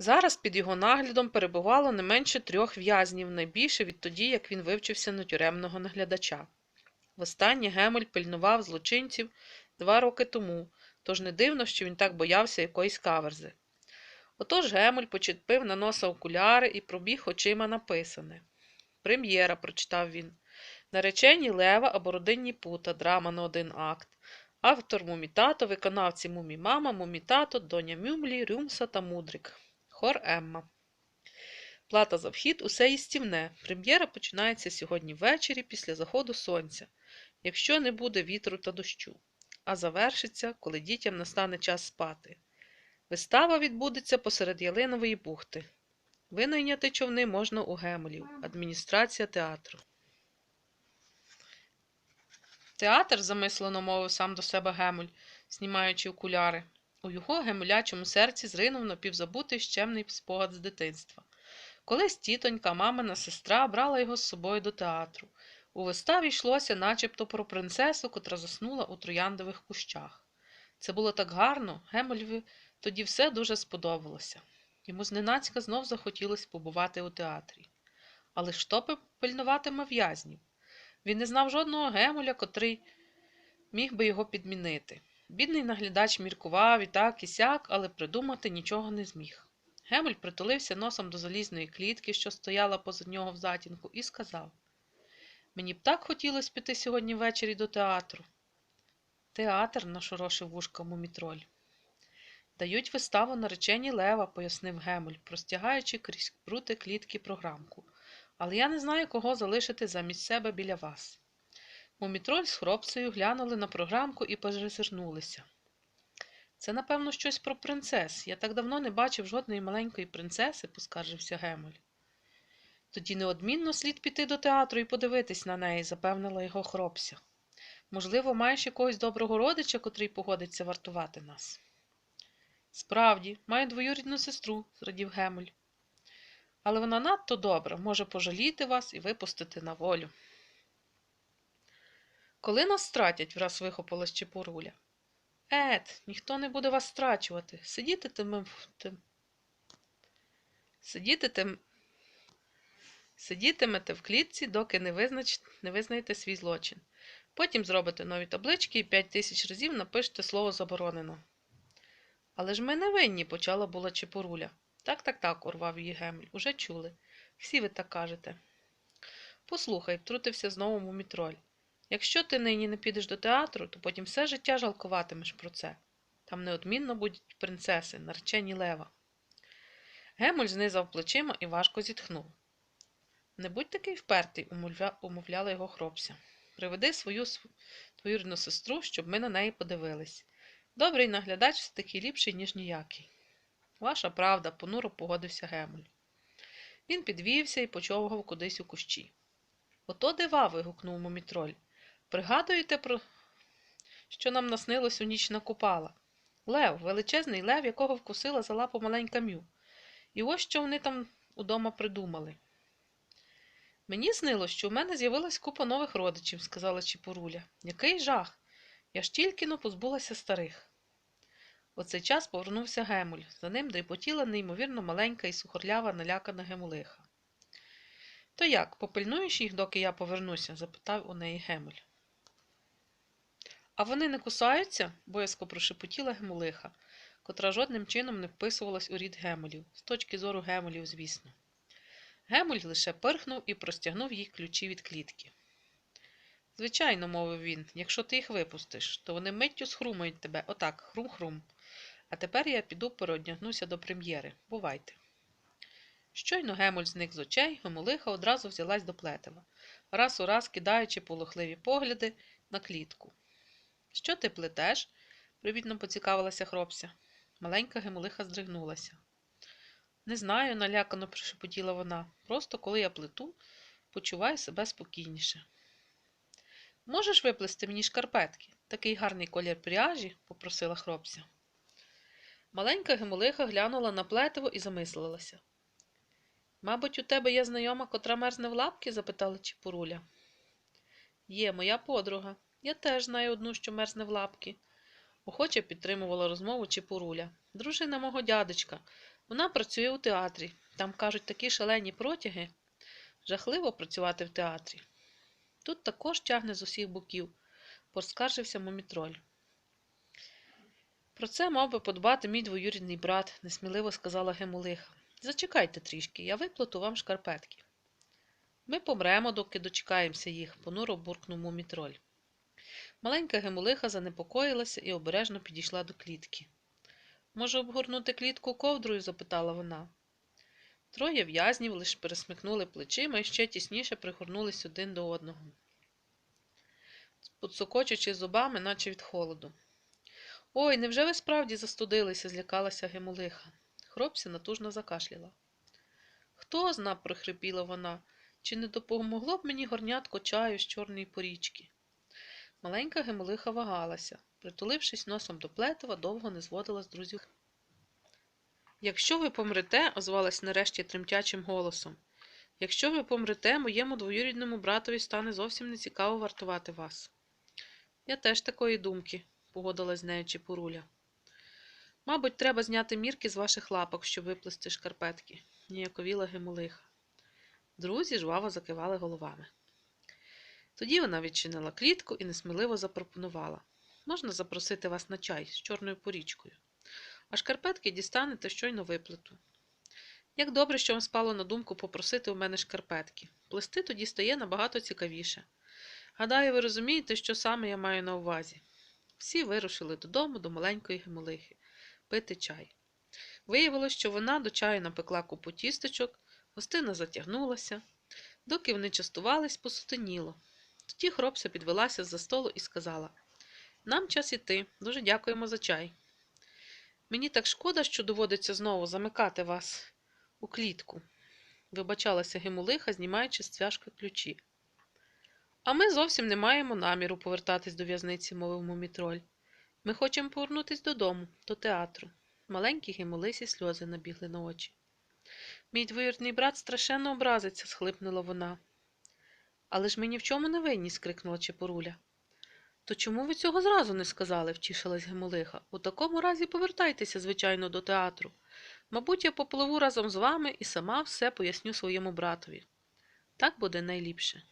Зараз під його наглядом перебувало не менше трьох в'язнів, найбільше відтоді, як він вивчився на тюремного наглядача. Востаннє Гемель пильнував злочинців два роки тому, тож не дивно, що він так боявся якоїсь каверзи. Отож Гемель почепив на носа окуляри і пробіг очима написане. Прем'єра, прочитав він. Наречені Лева або родинні пута, драма на один акт. Автор Мумітато, виконавці Мумімама, Мумітато, Доня Мюмлі, Рюмса та Мудрик. Хор Емма. Плата за вхід усе їстівне. Прем'єра починається сьогодні ввечері після заходу сонця, якщо не буде вітру та дощу, а завершиться, коли дітям настане час спати. Вистава відбудеться посеред Ялинової бухти. Винайняти човни можна у Гемелів, адміністрація театру. Театр, замислено мовив сам до себе Гемель, знімаючи окуляри. У його гемелячому серці зринув напівзабутий щемний спогад з дитинства. Колись тітонька, мамина сестра брала його з собою до театру. У виставі йшлося начебто про принцесу, котра заснула у трояндових кущах. Це було так гарно, Гемельві тоді все дуже сподобалося. Йому зненацька знов захотілося побувати у театрі. Але що пильнуватиме в'язнів? Він не знав жодного Гемеля, котрий міг би його підмінити. Бідний наглядач міркував і так, і сяк, але придумати нічого не зміг. Гемель притулився носом до залізної клітки, що стояла позад нього в затінку, і сказав Мені б так хотілося піти сьогодні ввечері до театру. Театр нашорошив вушка мумітроль. Дають виставу наречені лева, пояснив Гемель, простягаючи крізь прути клітки програмку. Але я не знаю, кого залишити замість себе біля вас. Мумітроль з хропцею глянули на програмку і перезирнулися. Це, напевно, щось про принцес. Я так давно не бачив жодної маленької принцеси, поскаржився Гемель. Тоді неодмінно слід піти до театру і подивитись на неї, запевнила його хропся. Можливо, маєш якогось доброго родича, котрий погодиться вартувати нас. Справді, маю двоюрідну сестру, зрадів Гемель. Але вона надто добра, може пожаліти вас і випустити на волю. Коли нас стратять, враз вихопилась Чепуруля. Ет, ніхто не буде вас страчувати. Сидітиме тим... Сидітитим... Сидітимете в клітці, доки не, визнач... не визнаєте свій злочин. Потім зробите нові таблички і п'ять тисяч разів напишете слово заборонено. Але ж ми не винні, почала була Чепуруля. Так, так, так, урвав її Гемель. Уже чули. Всі ви так кажете. Послухай, втрутився знову мумітроль. Якщо ти нині не підеш до театру, то потім все життя жалкуватимеш про це. Там неодмінно будуть принцеси, наречені лева. Гемель знизав плечима і важко зітхнув. Не будь такий впертий, умовляла його хропся. Приведи свою твою рідну сестру, щоб ми на неї подивились. Добрий наглядач все таки ліпший, ніж ніякий. Ваша правда, понуро погодився Гемель. Він підвівся і почовгав кудись у кущі. Ото дива. вигукнув мумітроль. Пригадуєте, про що нам наснилось у ніч на купала? Лев, величезний лев, якого вкусила за лапу маленька мю. І ось що вони там удома придумали. Мені снилось, що в мене з'явилась купа нових родичів, сказала Чіпуруля. Який жах! Я ж тільки но позбулася старих. У цей час повернувся Гемуль. За ним дріпотіла неймовірно маленька і сухорлява налякана Гемулиха. То як, попильнуєш їх, доки я повернуся? запитав у неї Гемуль. А вони не кусаються? боязко прошепотіла Гемулиха, котра жодним чином не вписувалась у рід Гемулів, з точки зору Гемулів, звісно. Гемуль лише пирхнув і простягнув їй ключі від клітки. Звичайно, мовив він, якщо ти їх випустиш, то вони миттю схрумають тебе, отак, хрум-хрум. А тепер я піду переодягнуся до прем'єри. Бувайте. Щойно Гемуль зник з очей, Гемулиха одразу взялась до плетива, раз у раз кидаючи полохливі погляди на клітку. Що ти плетеш? привітно поцікавилася хропся. Маленька Гемулиха здригнулася. Не знаю, налякано прошепотіла вона. Просто коли я плету, почуваю себе спокійніше. Можеш виплести мені шкарпетки? Такий гарний колір пряжі, попросила хропся. Маленька Гемолиха глянула на плетиво і замислилася. Мабуть, у тебе є знайома, котра мерзне в лапки? запитала Чіпуруля. Є моя подруга. Я теж знаю одну, що мерзне в лапки. Охоче підтримувала розмову Чіпуруля. Дружина мого дядечка, Вона працює у театрі. Там, кажуть, такі шалені протяги. Жахливо працювати в театрі. Тут також тягне з усіх боків, поскаржився мумітроль. Про це мав би подбати мій двоюрідний брат, несміливо сказала Гемулиха. Зачекайте трішки, я виплату вам шкарпетки. Ми помремо, доки дочекаємося їх, понуро буркнув мумітроль. Маленька Гемулиха занепокоїлася і обережно підійшла до клітки. Може, обгорнути клітку ковдрою? запитала вона. Троє в'язнів лише пересмикнули плечима і ще тісніше пригорнулись один до одного, подсокочучи зубами, наче від холоду. Ой, невже ви справді застудилися? злякалася Гемулиха. Хропся натужно закашляла. Хто зна, прохрипіла вона, чи не допомогло б мені горнятко чаю з чорної порічки? Маленька Гемулиха вагалася, притулившись носом до плетива, довго не зводила з друзів. Якщо ви помрете, озвалась нарешті тремтячим голосом. Якщо ви помрете, моєму двоюрідному братові стане зовсім нецікаво вартувати вас. Я теж такої думки, погодилась з нею Чепуруля. Мабуть, треба зняти мірки з ваших лапок, щоб виплести шкарпетки, ніяковіла Гемулиха. Друзі жваво закивали головами. Тоді вона відчинила клітку і несміливо запропонувала можна запросити вас на чай з чорною порічкою, а шкарпетки дістанете щойно виплету. Як добре, що вам спало на думку попросити у мене шкарпетки. Плести тоді стає набагато цікавіше. Гадаю, ви розумієте, що саме я маю на увазі. Всі вирушили додому до маленької гемолихи пити чай. Виявилось, що вона до чаю напекла купу тістечок, гостина затягнулася. Доки вони частувались, посутеніло. Тоді хропся підвелася з-за столу і сказала Нам час іти, дуже дякуємо за чай. Мені так шкода, що доводиться знову замикати вас у клітку, вибачалася Гемулиха, знімаючи з цвяшки ключі. А ми зовсім не маємо наміру повертатись до в'язниці, мовив мумітроль. Ми хочемо повернутись додому, до театру. Маленькі Гемулисі сльози набігли на очі. Мій двоюрідний брат страшенно образиться, схлипнула вона. Але ж ми ні в чому не винні, скрикнула Чепуруля. То чому ви цього зразу не сказали? втішилась Гемолиха. У такому разі повертайтеся, звичайно, до театру. Мабуть, я попливу разом з вами і сама все поясню своєму братові. Так буде найліпше.